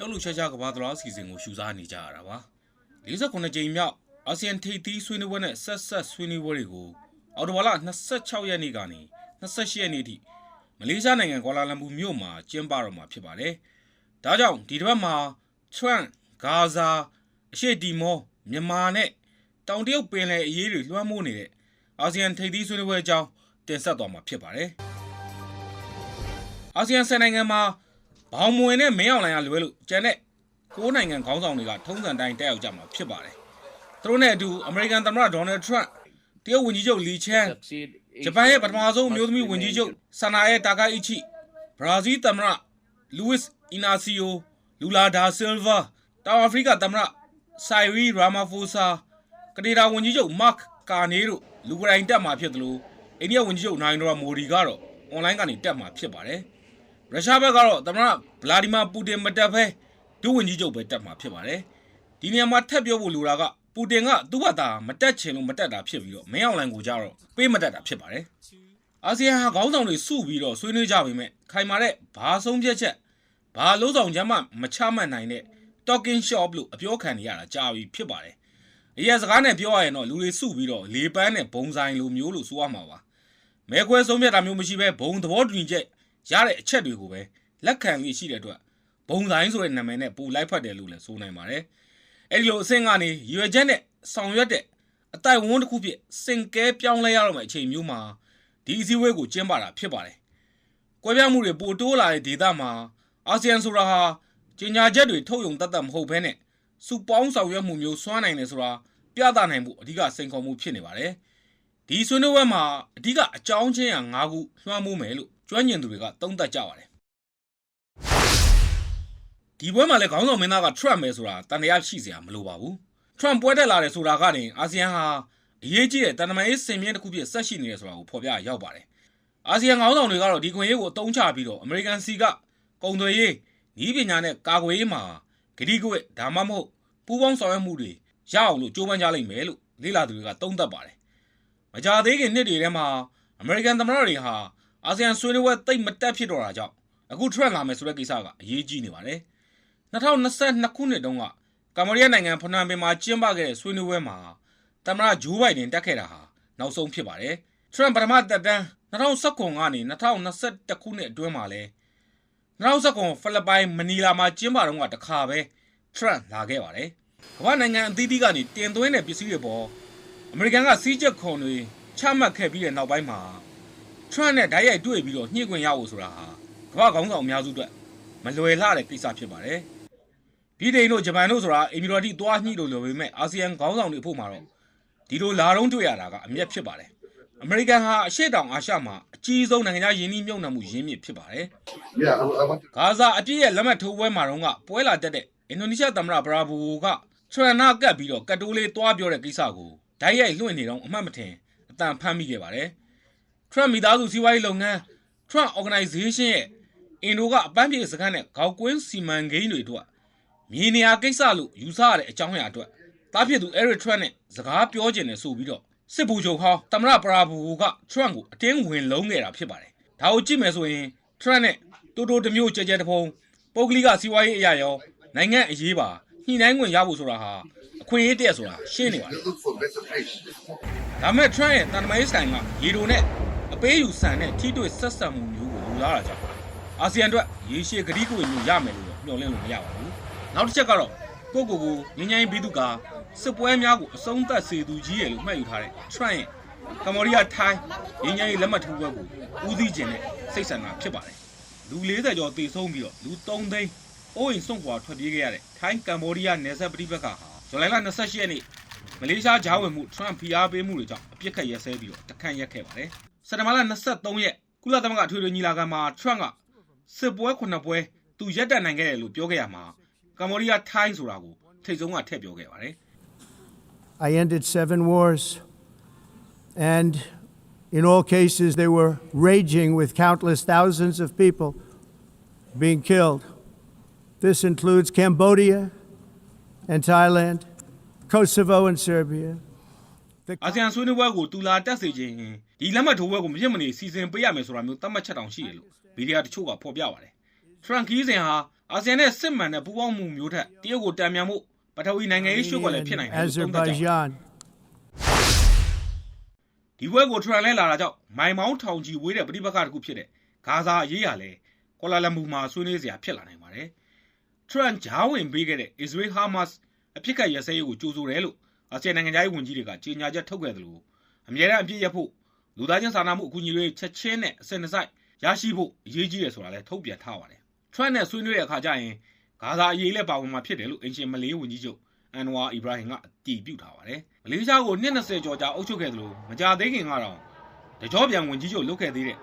လှုပ်လှုပ်ရှားရှားကဘာသလားအစီအစဉ်ကိုရှုစားနေကြရတာပါ48ကြိမ်မြောက်အာဆီယံထိပ်သီးဆွေးနွေးပွဲနဲ့ဆက်ဆက်ဆွေးနွေးပွဲတွေကိုအော်တိုဘာလ26ရက်နေ့ကနေ28ရက်နေ့ထိမလေးရှားနိုင်ငံကွာလာလမ်ပူမြို့မှာကျင်းပတော့မှာဖြစ်ပါတယ်ဒါကြောင့်ဒီတစ်ပတ်မှာ Trump ဂါဇာအရှေ့တီမောမြန်မာနဲ့တောင်တရုတ်ပင်လယ်အရေးတွေလွှမ်းမိုးနေတဲ့အာဆီယံထိပ်သီးဆွေးနွေးပွဲအကြောင်းတင်ဆက်သွားမှာဖြစ်ပါတယ်အာဆီယံဆယ်နိုင်ငံမှာ ဘောင်မွင်နဲ့မင်းအောင်လှိုင်ကလွဲလို့ကျန်တဲ့ကိုးနိုင်ငံခေါင်းဆောင်တွေကထုံးစံတိုင်းတက်ရောက်ကြမှာဖြစ်ပါတယ်။သူတို့နဲ့အတူအမေရိကန်သမ္မတဒေါ်နယ်ထရန့်တရုတ်ဝန်ကြီးချုပ်လီချန်ဂျပန်ရဲ့ပထမဆုံးအမျိုးသမီးဝန်ကြီးချုပ်ဆန်နာရဲ့တာကာအီချီဘရာဇီးသမ္မတလူးဝစ်အီနာစီယိုလူလာဒါဆယ်ဗာတောင်အာဖရိကသမ္မတဆိုင်ရီရာမာဖိုဆာကနေဒါဝန်ကြီးချုပ်မတ်ကာနေတို့လူကတိုင်းတက်မှာဖြစ်တယ်လို့အိန္ဒိယဝန်ကြီးချုပ်နိုင်ဒရာမိုဒီကတော့အွန်လိုင်းကနေတက်မှာဖြစ်ပါတယ်။ ရုရှားဘက်ကတော့သမ္မတဗလာဒီမာပူတင်မတက်ဘဲဒုဝန်ကြီးချုပ်ပဲတက်မှာဖြစ်ပါတယ်။ဒီနေရာမှာထပ်ပြောဖို့လိုတာကပူတင်ကသူ့ဘာသာမတက်ချင်လို့မတက်တာဖြစ်ပြီးတော့မင်းအောင်လှိုင်ကိုကြတော့ပေးမတက်တာဖြစ်ပါတယ်။အာဆီယံဟာခေါင်းဆောင်တွေစုပြီးတော့ဆွေးနွေးကြပေမဲ့ခိုင်မာတဲ့ဘာဆုံးဖြတ်ချက်ဘာလို့ဆောင်ချမ်းမှမချမှတ်နိုင်တဲ့ talking shop လို့အပြောခံနေရတာကြာပြီဖြစ်ပါတယ်။အရင်စကားနဲ့ပြောရရင်တော့လူတွေစုပြီးတော့လေပန်းနဲ့ဘုံဆိုင်လိုမျိုးလို့ဆိုရမှာပါ။မဲခွဲဆုံးဖြတ်တာမျိုးမရှိဘဲဘုံသဘောတူညီချက် ရတဲ့အချက်တွေကိုပဲလက်ခံပြီးရှိတဲ့အတွက်ဘုံဆိုင်ဆိုတဲ့နာမည်နဲ့ပူလိုက်ဖတ်တယ်လို့လည်းဆိုနိုင်ပါတယ်။အဲဒီလိုအဆင့်ကနေရွယ်ချက်နဲ့ဆောင်ရွက်တဲ့အတိုက်ဝန်းတစ်ခုဖြစ်စင်ကဲပြောင်းလဲရတော့မယ့်အချိန်မျိုးမှာဒီအစည်းအဝေးကိုကျင်းပတာဖြစ်ပါတယ်။ကွဲပြားမှုတွေပိုတိုးလာတဲ့ဒေသမှာအာဆီယံဆိုတာဟာကျင်ညာချက်တွေထုတ်ယုံတတ်တတ်မဟုတ်ဘဲနဲ့စုပေါင်းဆောင်ရွက်မှုမျိုးစွမ်းနိုင်တယ်ဆိုတာပြသနိုင်မှုအဓိကစိန်ခေါ်မှုဖြစ်နေပါတယ်။ ဒီဆွေးနွေးပွဲမှာအဓိကအကြောင်းချင်းဟာ၅ခုလွှမ်းမိုးမယ်လို့ကျွမ်းကျင်သူတွေကသုံးသပ်ကြပါတယ်ဒီပွဲမှာလည်းခေါင်းဆောင်မင်းသားက Trump ပဲဆိုတာတန်တရားရှိစရာမလိုပါဘူး Trump ပွဲတက်လာတယ်ဆိုတာကနေအာဆီယံဟာအရေးကြီးတဲ့တန်တမာရေးစင်မြင့်တစ်ခုဖြစ်ဆက်ရှိနေတယ်ဆိုတာကိုဖော်ပြရောက်ပါတယ်အာဆီယံခေါင်းဆောင်တွေကတော့ဒီခွင့်ရေးကိုအသုံးချပြီးတော့အမေရိကန်စီကကုန်သွယ်ရေးဤပညာနဲ့ကာကွယ်ရေးမှာဂတိကဝတ်ဒါမှမဟုတ်ပူးပေါင်းဆောင်ရွက်မှုတွေရအောင်လို့ကြိုးပမ်းကြလိမ့်မယ်လို့လေ့လာသူတွေကသုံးသပ်ပါတယ် မကြသေးခင်နှစ်တွေထဲမှာအမေရိကန်သမ္မတတွေဟာအာဆီယံဆွေးနွေးပွဲတိတ်မတက်ဖြစ်တော့တာကြောင့်အခု Trump လာမယ်ဆိုတဲ့ကိစ္စကအရေးကြီးနေပါတယ်2022ခုနှစ်တုန်းကကမ္ဘောဒီးယားနိုင်ငံဖနွမ်ပင်မှာကျင်းပခဲ့တဲ့ဆွေးနွေးပွဲမှာသမ္မတဂျိုးဘိုင်ဒန်တက်ခဲ့တာဟာနောက်ဆုံးဖြစ်ပါတယ်။ Trump ပထမတက်တန်း2019ကနေ2021ခုနှစ်အတွင်းမှာလဲ2019ဖိလစ်ပိုင်မနီလာမှာကျင်းပတော့ကတခါပဲ Trump လာခဲ့ပါတယ်။ကမ္ဘာနိုင်ငံအသီးသီးကနေတင်သွင်းတဲ့ပစ္စည်းတွေပေါ် အမေရိကန်ကစီးကျက်ခွန်တွေချမှတ်ခဲ့ပြီးတဲ့နောက်ပိုင်းမှာ Trump နဲ့ဓာတ်ရိုက်တွေ့ပြီးတော့ညှိခွင့်ရဖို့ဆိုတာဟာကမ္ဘာခေါင်းဆောင်အများစုအတွက်မလွယ်လှတဲ့ကိစ္စဖြစ်ပါတယ်။ဗြိတိန်တို့ဂျပန်တို့ဆိုတာအင်မီရော်တီသွားညှိလို့လိုပေမဲ့အာဆီယံခေါင်းဆောင်တွေအဖို့မှာတော့ဒီလိုလာတော့တွေ့ရတာကအမျက်ဖြစ်ပါတယ်။အမေရိကန်ဟာအရှေ့တောင်အာရှမှာအကြီးဆုံးနိုင်ငံခြားယင်းနှိမ့်မြုပ်နှံမှုရင်းမြစ်ဖြစ်ပါတယ် Yeah, I, I want to. ။ဂါဇာအပြည့်ရဲ့လက်မှတ်ထိုးပွဲမှာတော့ကပွဲလာတက်တဲ့အင်ဒိုနီးရှားသမ္မတဘရာဘူကထရန်နာကပ်ပြီးတော့ကတ်တိုးလေးတွားပြောတဲ့ကိစ္စကို ဓာတ်ရိုက်လွှင့်နေတော့အမှတ်မထင်အတန်ဖမ်းမိခဲ့ပါတယ်။ Trump မိသားစုစီးပွားရေးလုပ်ငန်း Trump Organization ရဲ့အင်ဒိုကအပန်းဖြေစခန်းနဲ့ခေါက်ကွင်းစီမံကိန်းတွေအတွက်မြေနေရာကိစ္စလို့ယူဆရတဲ့အကြောင်းအရာအတွက်တားဖြစ်သူ Eric Trump နဲ့စကားပြောကျင်တယ်ဆိုပြီးတော့စစ်ဘူချုပ်ဟောင်းသမ္မတပရာဘူက Trump ကိုအတင်းဝင်လုံးခဲ့တာဖြစ်ပါတယ်။ဒါကိုကြည့်မယ်ဆိုရင် Trump နဲ့တိုတိုတမျိုးကြဲကြဲတဖုံပုဂ္ဂလိကစီးပွားရေးအရာရောနိုင်ငံအရေးပါညှိနှိုင်းခွင့်ရဖို့ဆိုတာဟာအ ခွင့်အရေးတရက်ဆိုတာရှင်းနေပါတယ် Look for better pay. ။ဒါမဲ့ Trump ရဲ့တန်တမာရေးစတိုင်ကရေတိုနဲ့အပေးယူဆန်တဲ့ထိတွေ့ဆက်ဆံမှုမျိုးကိုလူလာတာကြောင့်အာဆီယံအတွက်ရေရှည်ဂတိကဝေမျိုးရမယ်လို့တော့မျှော်လင့်လို့မရပါဘူး။နောက်တစ်ချက်ကတော့ကိုကိုကိုငញ្ញိုင်းဘီသူကစစ်ပွဲများကိုအဆုံးသတ်စေသူကြီးရဲ့လို့မှတ်ယူထားတဲ့ Trump ရဲ့ကမ္ဘောဒီးယားထိုင်းငញ្ញိုင်းလက်မှတ်ထိုးပွဲကိုဦးစီးခြင်းနဲ့စိတ်ဆန္ဒဖြစ်ပါတယ်။လူ40ကျော်တေဆုံးပြီးတော့လူ3သိန်းအိုးအိမ်စွန့်ခွာထွက်ပြေးခဲ့ရတဲ့ထိုင်းကမ္ဘောဒီးယားနယ်စပ်ပြည်ပခါဟာ ဇူလိုင်လ28ရက်နေ့မလေးရှားဂျားဝင်မှု Trump ဖိအားပေးမှုတွေကြောင့်အပြစ်ခတ်ရက်စဲပြီးတော့တခန့်ရက်ခဲ့ပါတယ်။စက်တဘာလ23ရက်ကုလသမဂ္ဂအထွေထွေညီလာခံမှာ Trump ကစစ်ပွဲခုနှစ်ပွဲသူရက်တက်နိုင်ခဲ့တယ်လို့ပြောခဲ့ရမှာကမ္ဘောဒီးယားထိုင်းဆိုတာကိုထိတ်ဆုံးကထည့်ပြောခဲ့ပါတယ် I ended seven wars, and in all cases, they were raging with countless thousands of people being killed. This includes Cambodia and Thailand, Kosovo and Serbia. The အာဆီယံဆွေးနွေးပွဲကိုတူလာတက်စေခြင်းဒီလက်မှတ်ထိုးပွဲကိုမဖြစ်မနေစီစဉ်ပေးရမယ်ဆိုတာမျိုးသတ်မှတ်ချက်တောင်ရှိတယ်လို့ဗီဒီယိုတချို့ကဖော်ပြပါတယ်။ Trump ခီးစဉ်ဟာအာဆီယံနဲ့စစ်မှန်တဲ့ပူးပေါင်းမှုမျိုးထက်တရုတ်ကိုတံမြန်မှုပထဝီနိုင်ငံရေးရှုပ်ကလည်းဖြစ်နိုင်တယ်လို့သုံးသပ်ကြပါတယ် Azerbaijan. ဒီဘွဲကိုထရန်လဲလာတာကြောင့်မိုင်မောင်းထောင်ကြီးဝေးတဲ့ပဋိပက္ခတစ်ခုဖြစ်တဲ့ဂါဇာအရေးရလဲကွာလာလမ်ပူမှာဆွေးနွေးစရာဖြစ်လာနိုင်ပါတယ် ထရန်ဂျားဝင်ပေးခဲ့တဲ့အစ္စရေးဟာမတ်စ်အဖြစ်ကရစဲရေးကိုကြိုးဆိုတယ်လို့အာဆီယံနိုင်ငံသားရေးဝန်ကြီးတွေကကြေညာချက်ထုတ်ခဲ့တယ်လို့အမြဲတမ်းအပြည့်ရဖို့လူသားချင်းစာနာမှုအကူအညီတွေချက်ချင်းနဲ့အစင်တစိုက်ရရှိဖို့အရေးကြီးတယ်ဆိုတာလည်းထုတ်ပြန်ထားပါတယ်ထရန်နဲ့ဆွေးနွေးတဲ့အခါကျရင်ဂါဇာအရေးလည်းပါဝင်မှာဖြစ်တယ်လို့အင်ရှင်မလေးဝန်ကြီးချုပ်အန်နဝါအီဘရာဟင်ကအတည်ပြုထားပါတယ်။မလေးရှားကိုနှစ်20ကျော်ကြာအုပ်ချုပ်ခဲ့သလိုမကြာသေးခင်ကတော့တကြောပြန်ဝင်ကြီးချုပ်လုပ်ခဲ့သေးတဲ့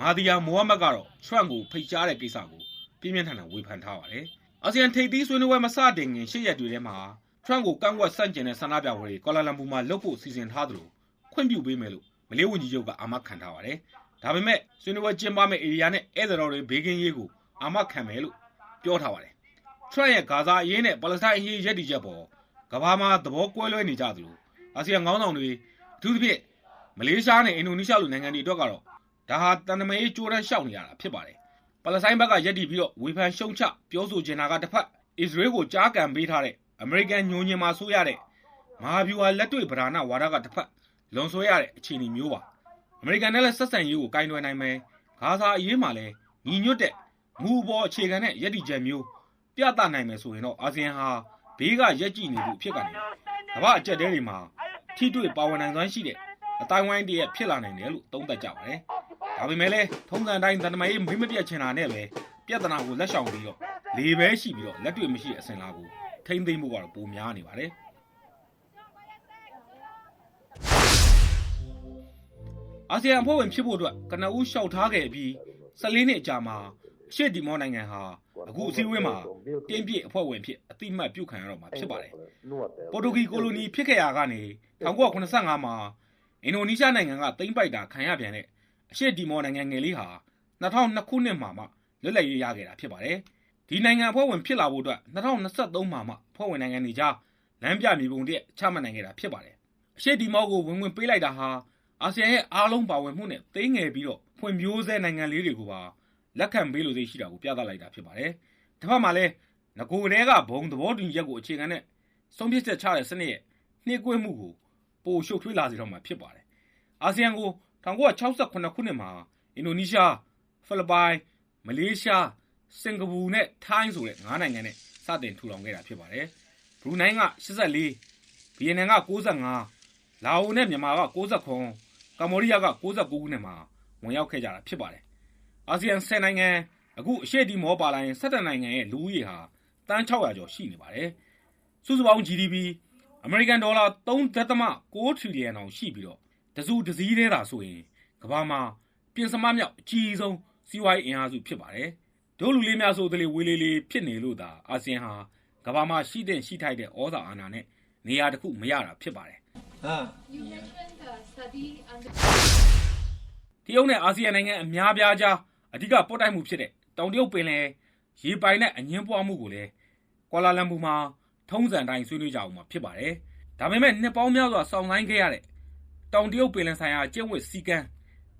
မာဒီယာမိုဟမက်ကတော့ထရန့်ကိုဖိတ်ကြားတဲ့ကိစ္စကိုပြင်းပြင်းထန်ထန်ဝေဖန်ထားပါတယ်။ အာဆီယံထိပ်သီးဆွေးနွေးပွဲမစတင်ခင်ရှစ်ရက်တွေထဲမှာထရန့်ကိုကန့်ကွက်ဆန့်ကျင်တဲ့ဆန္ဒပြပွဲတွေကွာလာလမ်ပူမှာလုပ်ဖို့စီစဉ်ထားသလိုခွင့်ပြုပေးမယ်လို့မလေးဝန်ကြီးချုပ်ကအာမခံထားပါတယ်။ဒါပေမဲ့ဆွေးနွေးပွဲကျင်းပမယ့်ဧရိယာနဲ့ဧည့်သည်တော်တွေဘေးကင်းရေးကိုအာမခံမယ်လို့ပြောထားပါတယ်။ထရန့်ရဲ့ဂါဇာအရေးနဲ့ပါလက်စတိုင်းအရေးရည်တည်ချက်ပေါ်ကမ္ဘာမှာသဘောကွဲလွဲနေကြသလိုအာဆီယံခေါင်းဆောင်တွေအထူးသဖြင့်မလေးရှားနဲ့အင်ဒိုနီးရှားလိုနိုင်ငံတွေအတွက်ကတော့ဒါဟာတန်တမာရေးကြိုးတန်းရှောက်နေရတာဖြစ်ပါတယ်။ ပါလက်စတိုင်းဘက်ကရည်တည်ပြီးတော့ဝေဖန်ရှုံချပြောဆိုချင်တာကတစ်ဖက်အစ္စရေးကိုကြားကန်ပေးထားတဲ့အမေရိကန်ညိုညင်မှာဆိုရတဲ့မဟာဗျူဟာလက်တွေ့ဗဒနာဝါဒကတစ်ဖက်လွန်ဆွဲရတဲ့အခြေအနေမျိုးပါ။အမေရိကန်နဲ့လည်းဆက်ဆံရေးကိုကင်တွယ်နိုင်မယ်။ဂါဇာအရေးမှာလည်းညီညွတ်တဲ့မူပေါ်အခြေခံတဲ့ရည်တည်ချက်မျိုးပြသနိုင်မယ်ဆိုရင်တော့အာဆီယံဟာဘေးကရက်ကြည့်နေမှုအဖြစ်ကနေကမ္ဘာအကြက်တဲတွေမှာထိတွေ့ပါဝင်နိုင်စွမ်းရှိတဲ့အတိုင်းဝိုင်းတည်းဖြစ်လာနိုင်တယ်လို့သုံးသပ်ကြပါတယ်။ ဒါပေမဲ့လည်းထုံးစံတိုင်းတန်တမာရေးမင်းမပြတ်ချင်တာနဲ့ပဲပြဿနာကိုလက်ရှောင်ပြီးတော့လေပဲရှိပြီးတော့လက်တွေ့မရှိတဲ့အစဉ်လာကိုထိမ့်သိမ့်မှုကတော့ပိုများနေပါတယ်။အာဆီယံအဖွဲ့ဝင်ဖြစ်ဖို့အတွက်ကနဦးလျှောက်ထားခဲ့ပြီး14နှစ်အကြာမှာအရှေ့ဒီမောနိုင်ငံဟာအခုအစည်းအဝေးမှာတင်းပြည့်အဖွဲ့ဝင်ဖြစ်အတိမတ်ပြုခံရတော့မှာဖြစ်ပါတယ်။ပေါ်တူဂီကိုလိုနီဖြစ်ခဲ့ရာကနေ1985မှာအင်ဒိုနီးရှားနိုင်ငံကသိမ်းပိုက်တာခံရပြန်တဲ့ အရှေ့ဒီမောနိုင်ငံငယ်လေးဟာ2002ခုနှစ်မှာမှလွတ်လပ်ရေးရခဲ့တာဖြစ်ပါတယ်။ဒီနိုင်ငံအဖွဲ့ဝင်ဖြစ်လာဖို့အတွက်2023မှာမှအဖွဲ့ဝင်နိုင်ငံတွေကြားလမ်းပြမြေပုံတည်းချမှတ်နိုင်ခဲ့တာဖြစ်ပါတယ်။အရှေ့ဒီမောကိုဝင်ဝင်ပေးလိုက်တာဟာအာဆီယံရဲ့အားလုံးပါဝင်မှုနဲ့သိငယ်ပြီးတော့ဖွံ့ဖြိုးဆဲနိုင်ငံလေးတွေကိုပါလက်ခံပေးလို့သိရှိတာကိုပြသလိုက်တာဖြစ်ပါတယ်။တစ်ဖက်မှာလည်းငကိုတဲကဘုံသဘောတူညီချက်ကိုအခြေခံတဲ့ဆုံးဖြတ်ချက်ချတဲ့စနစ်ရဲ့နှိကွေးမှုကိုပိုရှုပ်ထွေးလာစေတော့မှာဖြစ်ပါတယ်။အာဆီယံကို 1968ခုနှစ်မှာအင်ဒိုနီးရှားဖိလစ်ပိုင်မလေးရှားစင်ကာပူနဲ့ထိုင်းဆိုတဲ့၅နိုင်ငံနဲ့စတင်ထူထောင်ခဲ့တာဖြစ်ပါတယ်။ဘရူနိုင်းက84ဗီယက်နမ်က95လာအိုနဲ့မြန်မာက69ကမ္ဘောဒီးယားက69ခုနှစ်မှာဝင်ရောက်ခဲ့ကြတာဖြစ်ပါတယ်။အာဆီယံ10နိုင်ငံအခုအရှေ့ဒီမောပါလာရင်17နိုင်ငံရဲ့လူဦးရေဟာတန်း600ကျော်ရှိနေပါတယ်။စုစုပေါင်း GDP အမေရိကန်ဒေါ်လာ3.6ထရီလီယံအောင်ရှိပြီးတော့ တစုတစည်းသေးတာဆိုရင်ကမ္ဘာမှာပြင်စမမြောက်အကြီးဆုံးစီးပွားရေးအင်အားစုဖြစ်ပါတယ်။ဒို့လူလေးများဆိုတလေဝေးလေးလေးဖြစ်နေလို့သာအာဆီယံဟာကမ္ဘာမှာရှိတဲ့ရှိထိုက်တဲ့ဩဇာအာဏာနဲ့နေရာတစ်ခုမရတာဖြစ်ပါတယ် You mentioned uh, study under တရုတ်နဲ့အာဆီယံနိုင်ငံအများပြားကြားအဓိကပေါ်တိုက်မှုဖြစ်တဲ့တောင်တရုတ်ပင်လယ်ရေပိုင်နဲ့အငင်းပွားမှုကိုလည်းကွာလာလမ်ပူမှာထုံးစံတိုင်းဆွေးနွေးကြအောင်မှာဖြစ်ပါတယ်။ဒါပေမဲ့နှစ်ပေါင်းများစွာစောင့်ဆိုင်းခဲ့ရတဲ့ တောင်တရုတ်ပင်လယ်ဆိုင်ရာကျင့်ဝတ်စည်းကမ်း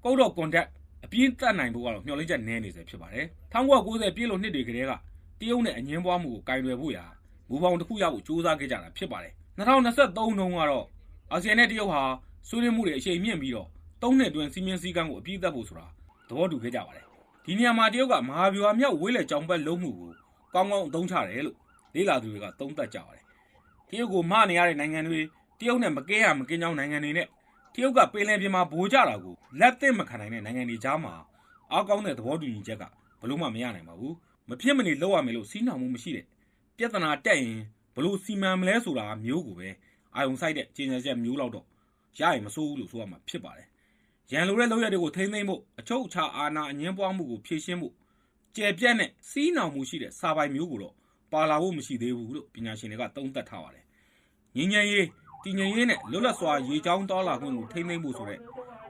ကုတ်တော်ကွန်တက်အပြင်းတတ်နိုင်ဖို့ကတော့မျှော်လင့်ချက်နည်းနေစေဖြစ်ပါတယ်။1990ပြည့်လို့နှစ်တွေကတည်းကတရုတ်နဲ့အငင်းပွားမှုကိုကင်တွယ်ဖို့ရာမူပေါင်းတစ်ခုရဖို့စူးစမ်းခဲ့ကြတာဖြစ်ပါတယ်။2023တုန်းကတော့အာဆီယံနဲ့တရုတ်ဟာဆွေးနွေးမှုတွေအချိန်မြင့်ပြီးတော့သုံးနှစ်အတွင်းစီမင်းစည်းကမ်းကိုအပြည့်အသတ်ဖို့ဆိုတာသဘောတူခဲ့ကြပါတယ်။ဒီနေရာမှာတရုတ်ကမဟာဗျူဟာမြောက်ဝေးလေကြောင်ပတ်လုံးမှုကိုကောင်းကောင်းအသုံးချတယ်လို့လေးလာသူတွေကသုံးသပ်ကြပါတယ်။တရုတ်ကိုမနေရတဲ့နိုင်ငံတွေတရုတ်နဲ့မကဲရမကင်းကြောင်းနိုင်ငံတွေနဲ့ တရုတ်ကပင်လယ်ပြင်မှာဗိုလ်ကြတာကိုလက်သင့်မခံနိုင်တဲ့နိုင်ငံတွေကြားမှာအားကောင်းတဲ့သဘောတူညီချက်ကဘလို့မှမရနိုင်ပါဘူး။မဖြစ်မနေလောက်ရမယ်လို့စီးနှောင်မှုမရှိတဲ့ပြဿနာတက်ရင်ဘလို့စီမံမလဲဆိုတာမျိုးကိုပဲအာယုံဆိုင်တဲ့ကျဉ်းချက်မျိုးလောက်တော့ရရင်မစိုးဘူးလို့ဆိုရမှာဖြစ်ပါတယ်။ရန်လိုတဲ့လောက်ရတွေကိုထိမ့်သိမ့်ဖို့အချုပ်အခြာအာဏာအငင်းပွားမှုကိုဖြေရှင်းဖို့ကြဲပြတ်နဲ့စီးနှောင်မှုရှိတဲ့စာပိုင်မျိုးကိုတော့ပါလာဖို့မရှိသေးဘူးလို့ပညာရှင်တွေကသုံးသပ်ထားပါတယ်။ငင်းငယ်ရေး တည်ငြိမ်ရေးနဲ့လွတ်လပ်စွာရေချောင်းတောလာခွင့်ကိုထိမ့်သိမ့်ဖို့ဆိုတဲ့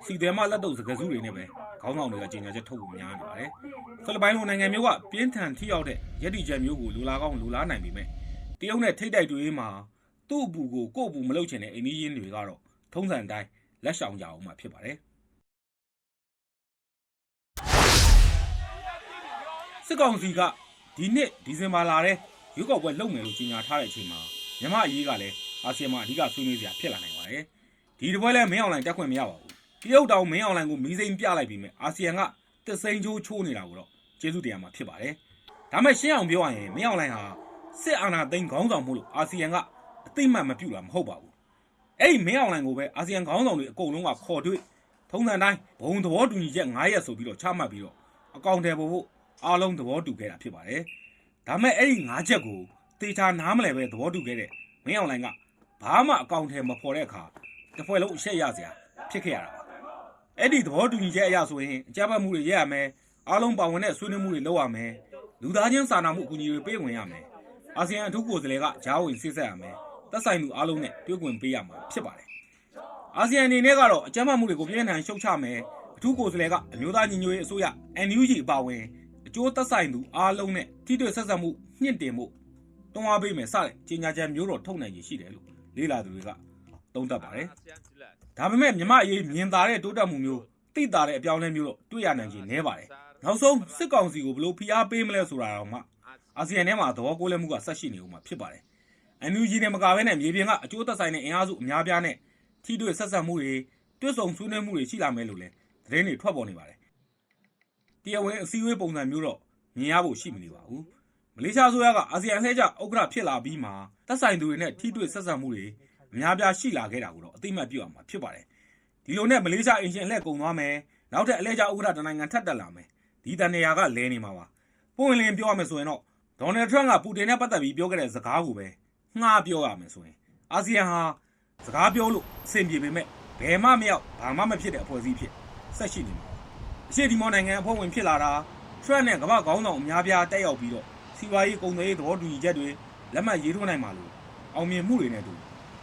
စီတယ်မလက်တော့စကားစုတွေနဲ့ပဲခေါင်းဆောင်တွေကကြေညာချက်ထုတ်ဖို့များနေပါတယ်။ဖိလစ်ပိုင်လိုနိုင်ငံမျိုးကပြင်းထန်ထိရောက်တဲ့ရည်တည်ချက်မျိုးကိုလူလာကောင်းလူလာနိုင်ပြီမဲ့တရုတ်နဲ့ထိတ်တိုက်တွေမှာသူ့အပူကိုကိုယ့်အပူမလုပ်ချင်တဲ့အိန္ဒိယတွေကတော့ထုံးစံအတိုင်းလက်ရှောင်ကြအောင်မှဖြစ်ပါတယ်။စစ်ကောင်စီကဒီနှစ်ဒီဇင်ဘာလထဲရွေးကောက်ပွဲလုပ်မယ်လို့ကြေညာထားတဲ့အချိန်မှာမြန်မာအရေးကလည်း အာဆီယံမှာအဓိကဆွေးနွေးစရာဖြစ်လာနိုင်ပါတယ်ဒီတစ်ပွဲလဲမင်းအောင်လိုင်တက်ခွင့်မရပါဘူးတရုတ်တောင်မင်းအောင်လိုင်ကိုမီးစိမ်းပြလိုက်ပြီးမြဲအာဆီယံကတစ်စိမ်းချိုးချိုးနေတာကိုတော့ကျေးဇူးတရားမှာဖြစ်ပါတယ်ဒါမဲ့ရှင်းအောင်ပြောရရင်မင်းအောင်လိုင်ဟာစစ်အာဏာသိမ်းခေါင်းဆောင်မှုလို့အာဆီယံကအသိမှတ်မပြုတာမဟုတ်ပါဘူးအဲ့ဒီမင်းအောင်လိုင်ကိုပဲအာဆီယံခေါင်းဆောင်တွေအကုန်လုံးကခေါ်တွေ့ထုံးစံတိုင်းဘုံသဘောတူညီချက်9ရက်ဆိုပြီးတော့ချမှတ်ပြီးတော့အကောင့်တယ်ဖို့ဖို့အားလုံးသဘောတူခဲ့တာဖြစ်ပါတယ်။ဒါမဲ့အဲ့ဒီ9ချက်ကိုတေချာနားမလဲပဲသဘောတူခဲ့တဲ့မင်းအောင်လိုင်က ဘာမှအကောင့်တယ်မဖော်တဲ့အခါတစ်ဖွဲ့လုံးအရှက်ရစရာဖြစ်ခဲ့ရတာပါ။အဲ့ဒီသဘောတူညီချက်အရဆိုရင်အကြမ်းဖက်မှုတွေရရမယ်အားလုံးပါဝင်တဲ့ဆွေးနွေးမှုတွေလုပ်ရမယ်လူသားချင်းစာနာမှုအကူအညီတွေပေးဝင်ရမယ်အာဆီယံအထူးကိုယ်စားလှယ်ကဂျားဝင်စစ်ဆက်ရမယ်သက်ဆိုင်သူအားလုံးနဲ့တွေ့ခွင့်ပေးရမှာဖြစ်ပါတယ်အာဆီယံအနေနဲ့ကတော့အကြမ်းဖက်မှုတွေကိုပြင်းထန်ရှုတ်ချမယ်အထူးကိုယ်စားလှယ်ကအမျိုးသားညီညွတ်ရေးအစိုးရ NUG အပါအဝင်အကျိုးသက်ဆိုင်သူအားလုံးနဲ့ထိတွေ့ဆက်ဆံမှုညှင့်တင်မှုတွန်းအားပေးမယ်စတဲ့ကြေညာချက်မျိုးတော့ထုတ်နိုင်ရရှိတယ်လို့ လေးလာသူတွေကသုံးသပ်ပါတယ်ဒါပေမဲ့မြမအရေးမြင်သာတဲ့တိုးတက်မှုမျိုးသိတာတဲ့အပြောင်းအလဲမျိုးတော့တွေ့ရနိုင်ခြင်းနည်းပါတယ်နောက်ဆုံးစစ်ကောင်စီကိုဘယ်လိုဖိအားပေးမလဲဆိုတာတော့မှအာဆီယံထဲမှာသဘောကိုးလဲမှုကဆက်ရှိနေဦးမှာဖြစ်ပါတယ် NUG နဲ့မကဘဲနဲ့မြေပြင်ကအကျိုးသက်ဆိုင်တဲ့အင်အားစုအများပြားနဲ့ထိတွေ့ဆက်ဆံမှုတွေတွတ်ဆုံဆွေးနွေးမှုတွေရှိလာမယ်လို့လည်းသတင်းတွေထွက်ပေါ်နေပါတယ်။တရားဝင်အစည်းအဝေးပုံစံမျိုးတော့မြင်ရဖို့ရှိမနေပါဘူး။ မလေးရှားအစိုးရက အာဆီယံလှည့်ကျဥက္ကဋ္ဌဖြစ်လာပြီးမှ သက်ဆိုင်သူတွေနဲ့ ထိတွေ့ဆက်ဆံမှုတွေ အများပြားရှိလာခဲ့တာကိုတော့ အသိအမှတ်ပြုရမှာဖြစ်ပါတယ်။ဒီလိုနဲ့ မလေးရှားအင်ရှင်အလှည့်ကုန်သွားမယ်။နောက်ထပ် အလှည့်ကျဥက္ကဋ္ဌ တနိုင်ငံထပ်တက်လာမယ်။ဒီတန်နေရာကလဲနေမှာပါ။ပုံဝင်လင်းပြောရမယ်ဆိုရင်တော့ ဒေါ်နယ်ထရန့်က ပူတင်နဲ့ပတ်သက်ပြီးပြောခဲ့တဲ့စကားကိုပဲ ငှားပြောရမယ်ဆိုရင် အာဆီယံဟာ စကားပြောလို့အဆင်ပြေပေမဲ့ဘယ်မှမရောက် ဘာမှမဖြစ်တဲ့ အဖွဲ့အစည်းဖြစ် ဆက်ရှိနေမှာပါ အရှေ့ဒီမော်နိုင်ငံအဖွဲ့ဝင်ဖြစ်လာတာ ထရန့်နဲ့ ကမ္ဘာခေါင်းဆောင်အများပြား တက်ရောက်ပြီးတော့ စီးပွားရေးကုန်သွယ်ရေးသဘောတူညီချက်တွေလက်မှတ်ရေးထိုးနိုင်မှာလို့အောင်မြင်မှုတွေနဲ့တူ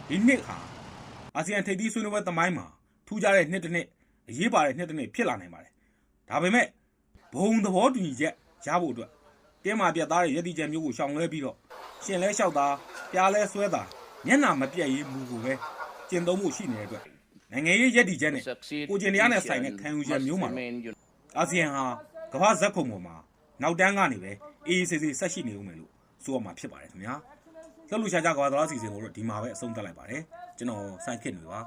ဒီနှစ်ဟာအာဆီယံထိပ်သီးဆွေးနွေးပွဲသမိုင်းမှာထူးခြားတဲ့နှစ်တစ်နှစ်အရေးပါတဲ့နှစ်တစ်နှစ်ဖြစ်လာနိုင်ပါတယ်ဒါပေမဲ့ဘုံသဘောတူညီချက်ရဖို့အတွက်တင်းမာပြတ်သားတဲ့ရည်တည်ချက်မျိုးကိုရှောင်လွှဲပြီးတော့ရှင်လဲလျှောက်တာပြားလဲဆွဲတာမျက်နှာမပြတ်ရေးမူကိုပဲကျင့်သုံးမှုရှိနေတဲ့အတွက်နိုင်ငံရေးရည်တည်ချက်နဲ့ကိုကျင်တရားနဲ့ဆိုင်တဲ့ခံယူချက်မျိုးမှာအာဆီယံဟာကမ္ဘာဇက်ခုံပေါ်မှာနောက်တန်းကနေပဲ အေးအေးဆေးဆေးဆက်ရှိနေဦးမယ်လို့ဆိုရမှာဖြစ်ပါတယ်ခင်ဗျာလှုပ်လှူရှားကြကမ္ဘာသလားစီစဉ်ကိုတော့ဒီမှာပဲအဆုံးသတ်လိုက်ပါတယ်ကျွန်တော်စိုင်းခစ်နေပါ